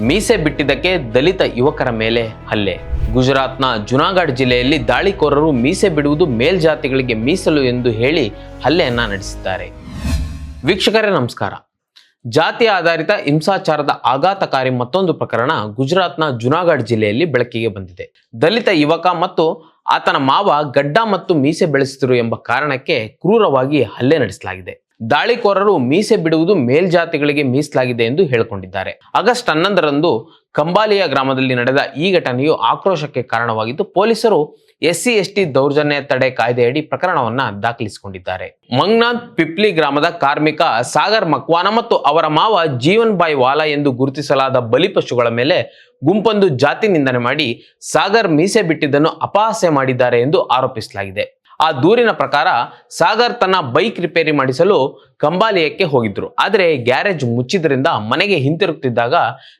ಮೀಸೆ ಬಿಟ್ಟಿದ್ದಕ್ಕೆ ದಲಿತ ಯುವಕರ ಮೇಲೆ ಹಲ್ಲೆ. ಗುಜರಾತ್ನ ಜುನಾಗಢ್ ಜಿಲ್ಲೆಯಲ್ಲಿ ದಾಳಿಕೋರರು ಮೀಸೆ ಬಿಡುವುದು ಮೇಲ್ಜಾತಿಗಳಿಗೆ ಮೀಸಲು ಎಂದು ಹೇಳಿ ಹಲ್ಲೆಯನ್ನ ನಡೆಸಿದ್ದಾರೆ. ವೀಕ್ಷಕರೇ, ನಮಸ್ಕಾರ. ಜಾತಿ ಆಧಾರಿತ ಹಿಂಸಾಚಾರದ ಆಘಾತಕಾರಿ ಮತ್ತೊಂದು ಪ್ರಕರಣ ಗುಜರಾತ್ನ ಜುನಾಗಢ್ ಜಿಲ್ಲೆಯಲ್ಲಿ ಬೆಳಕಿಗೆ ಬಂದಿದೆ. ದಲಿತ ಯುವಕ ಮತ್ತು ಆತನ ಮಾವ ಗಡ್ಡ ಮತ್ತು ಮೀಸೆ ಬೆಳೆಸಿದರು ಎಂಬ ಕಾರಣಕ್ಕೆ ಕ್ರೂರವಾಗಿ ಹಲ್ಲೆ ನಡೆಸಲಾಗಿದೆ. ದಾಳಿಕೋರರು ಮೀಸೆ ಬಿಡುವುದು ಮೇಲ್ಜಾತಿಗಳಿಗೆ ಮೀಸಲಾಗಿದೆ ಎಂದು ಹೇಳಿಕೊಂಡಿದ್ದಾರೆ. ಆಗಸ್ಟ್ ಹನ್ನೊಂದರಂದು ಕಂಬಾಲಿಯ ಗ್ರಾಮದಲ್ಲಿ ನಡೆದ ಈ ಘಟನೆಯು ಆಕ್ರೋಶಕ್ಕೆ ಕಾರಣವಾಗಿದ್ದು, ಪೊಲೀಸರು ಎಸ್ಸಿ, ಎಸ್ಟಿ ದೌರ್ಜನ್ಯ ತಡೆ ಕಾಯ್ದೆಯಡಿ ಪ್ರಕರಣವನ್ನ ದಾಖಲಿಸಿಕೊಂಡಿದ್ದಾರೆ. ಮಂಗ್ನಾಥ್ ಪಿಪ್ಲಿ ಗ್ರಾಮದ ಕಾರ್ಮಿಕ ಸಾಗರ್ ಮಕ್ವಾನ ಮತ್ತು ಅವರ ಮಾವ ಜೀವನ್ ಬಾಯ್ ವಾಲಾ ಎಂದು ಗುರುತಿಸಲಾದ ಬಲಿಪಶುಗಳ ಮೇಲೆ ಗುಂಪೊಂದು ಜಾತಿ ನಿಂದನೆ ಮಾಡಿ ಸಾಗರ್ ಮೀಸೆ ಬಿಟ್ಟಿದ್ದನ್ನು ಅಪಹಾಸ್ಯ ಮಾಡಿದ್ದಾರೆ ಎಂದು ಆರೋಪಿಸಲಾಗಿದೆ. ಆ ದೂರಿನ ಪ್ರಕಾರ ಸಾಗರ್ ತನ್ನ ಬೈಕ್ ರಿಪೇರಿ ಮಾಡಿಸಲು ಕಂಬಾಲಿಯಕ್ಕೆ ಹೋಗಿದ್ರು. ಆದರೆ ಗ್ಯಾರೇಜ್ ಮುಚ್ಚಿದ್ರಿಂದ ಮನೆಗೆ ಹಿಂತಿರುಗುತ್ತಿದ್ದಾಗ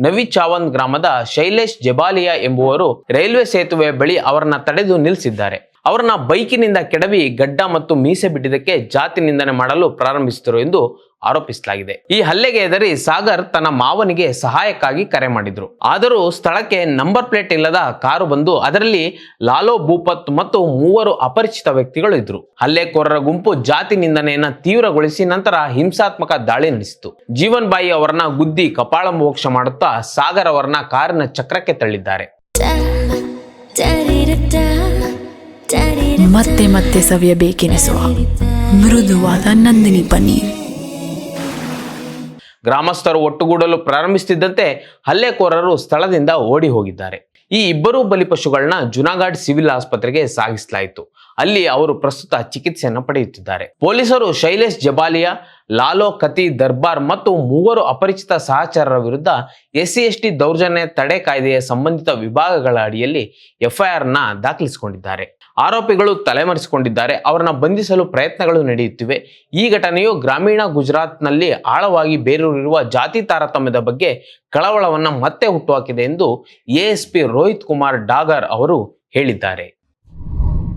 ನವಿ ಚಾವಂದ್ ಗ್ರಾಮದ ಶೈಲೇಶ್ ಜಬಾಲಿಯಾ ಎಂಬುವರು ರೈಲ್ವೆ ಸೇತುವೆ ಬಳಿ ಅವರನ್ನ ತಡೆದು ನಿಲ್ಲಿಸಿದ್ದಾರೆ. ಅವರನ್ನ ಬೈಕಿನಿಂದ ಕೆಡವಿ ಗಡ್ಡ ಮತ್ತು ಮೀಸೆ ಬಿಟ್ಟಿದ್ದಕ್ಕೆ ಜಾತಿ ನಿಂದನೆ ಮಾಡಲು ಪ್ರಾರಂಭಿಸಿದರು ಎಂದು ಆರೋಪಿಸಲಾಗಿದೆ. ಈ ಹಲ್ಲೆಗೆ ಹೆದರಿ ಸಾಗರ್ ತನ್ನ ಮಾವನಿಗೆ ಸಹಾಯಕ್ಕಾಗಿ ಕರೆ ಮಾಡಿದ್ರು. ಆದರೂ ಸ್ಥಳಕ್ಕೆ ನಂಬರ್ ಪ್ಲೇಟ್ ಇಲ್ಲದ ಕಾರು ಬಂದು ಅದರಲ್ಲಿ ಲಾಲೋ ಭೂಪತ್ ಮತ್ತು ಮೂವರು ಅಪರಿಚಿತ ವ್ಯಕ್ತಿಗಳು ಇದ್ರು. ಹಲ್ಲೆಕೋರರ ಗುಂಪು ಜಾತಿ ನಿಂದನೆಯನ್ನ ತೀವ್ರಗೊಳಿಸಿ ನಂತರ ಹಿಂಸಾತ್ಮಕ ದಾಳಿ ನಡೆಸಿತು ಜೀವನ್ ಬಾಯಿ ಅವರನ್ನ ಗುದ್ದಿ ಕಪಾಳ ಮೋಕ್ಷ ಮಾಡುತ್ತಾ ಸಾಗರ್ ಅವರನ್ನ ಕಾರಿನ ಚಕ್ರಕ್ಕೆ ತಳ್ಳಿದ್ದಾರೆ. ಮತ್ತೆ ಮತ್ತೆ ಸವಿಯಬೇಕೆನಿಸುವ ಮೃದುವಾದ ನಂದಿನಿ ಪನ್ನೀರ್. ಗ್ರಾಮಸ್ಥರು ಒಟ್ಟುಗೂಡಲು ಪ್ರಾರಂಭಿಸುತ್ತಿದ್ದಂತೆ ಹಲ್ಲೆಕೋರರು ಸ್ಥಳದಿಂದ ಓಡಿ ಹೋಗಿದ್ದಾರೆ. ಈ ಇಬ್ಬರೂ ಬಲಿಪಶುಗಳನ್ನ ಜುನಾಗಢ್ ಸಿವಿಲ್ ಆಸ್ಪತ್ರೆಗೆ ಸಾಗಿಸಲಾಯಿತು. ಅಲ್ಲಿ ಅವರು ಪ್ರಸ್ತುತ ಚಿಕಿತ್ಸೆಯನ್ನು ಪಡೆಯುತ್ತಿದ್ದಾರೆ. ಪೊಲೀಸರು ಶೈಲೇಶ್ ಜಬಾಲಿಯಾ, ಲಾಲೋ ಕತಿ ದರ್ಬಾರ್ ಮತ್ತು ಮೂವರು ಅಪರಿಚಿತ ಸಹಚರರ ವಿರುದ್ಧ ಎಸ್ಸಿ ಎಸ್ಟಿ ದೌರ್ಜನ್ಯ ತಡೆ ಕಾಯ್ದೆಯ ಸಂಬಂಧಿತ ವಿಭಾಗಗಳ ಅಡಿಯಲ್ಲಿ ಎಫ್ಐಆರ್ನ ದಾಖಲಿಸಿಕೊಂಡಿದ್ದಾರೆ. ಆರೋಪಿಗಳು ತಲೆಮರೆಸಿಕೊಂಡಿದ್ದಾರೆ. ಅವರನ್ನು ಬಂಧಿಸಲು ಪ್ರಯತ್ನಗಳು ನಡೆಯುತ್ತಿವೆ. ಈ ಘಟನೆಯು ಗ್ರಾಮೀಣ ಗುಜರಾತ್ನಲ್ಲಿ ಆಳವಾಗಿ ಬೇರೂರಿರುವ ಜಾತಿ ತಾರತಮ್ಯದ ಬಗ್ಗೆ ಕಳವಳವನ್ನು ಮತ್ತೆ ಹುಟ್ಟುಹಾಕಿದೆ ಎಂದು ಎಎಸ್ಪಿ ರೋಹಿತ್ ಕುಮಾರ್ ಡಾಗರ್ ಅವರು ಹೇಳಿದ್ದಾರೆ.